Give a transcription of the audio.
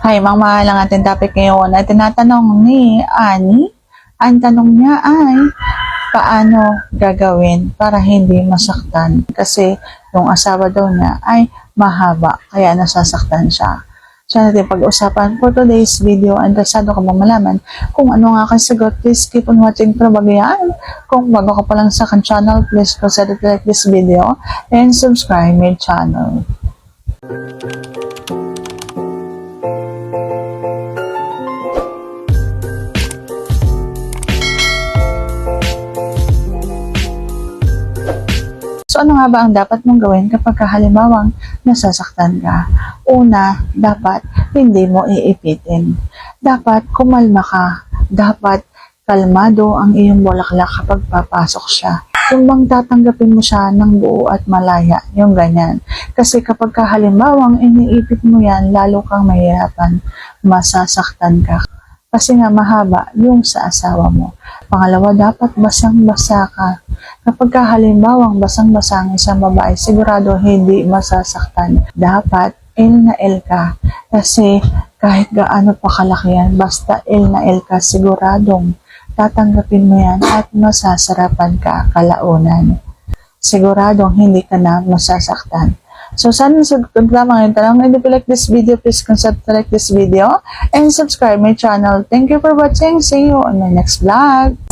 Hi, mga mahal ang ating topic ngayon ay tinatanong ni Ani. Ang tanong niya ay, paano gagawin para hindi masaktan? Kasi yung asawa daw niya ay mahaba, kaya nasasaktan siya. Siya natin pag-usapan for today's video. Interesado ka bang malaman kung ano nga ang sagot? Please keep on watching para bagayaan. Kung bago ka pa lang sa akin channel, please consider to like this video and subscribe my channel. So ano nga ba ang dapat mong gawin kapag halimbawang nasasaktan ka? Una, dapat hindi mo iipitin. Dapat kumalma ka. Dapat kalmado ang iyong bulaklak kapag papasok siya. Yung bang tatanggapin mo siya ng buo at malaya, yung ganyan. Kasi kapag halimbawang iniipit mo yan, lalo kang mahirapan, masasaktan ka. Kasi nga mahaba yung sa asawa mo. Pangalawa, dapat basang-basa ka. Kapag ka halimbawang basang-basa ang isang babae, sigurado hindi masasaktan. Dapat L na L ka. Kasi kahit gaano pa kalaki yan, basta L na L ka, siguradong tatanggapin mo yan at masasarapan ka kalaunan. Siguradong hindi ka na masasaktan. So, sana nasagot ko lamang yung tanong. And if you like this video, please consider to like this video and subscribe my channel. Thank you for watching. See you on my next vlog.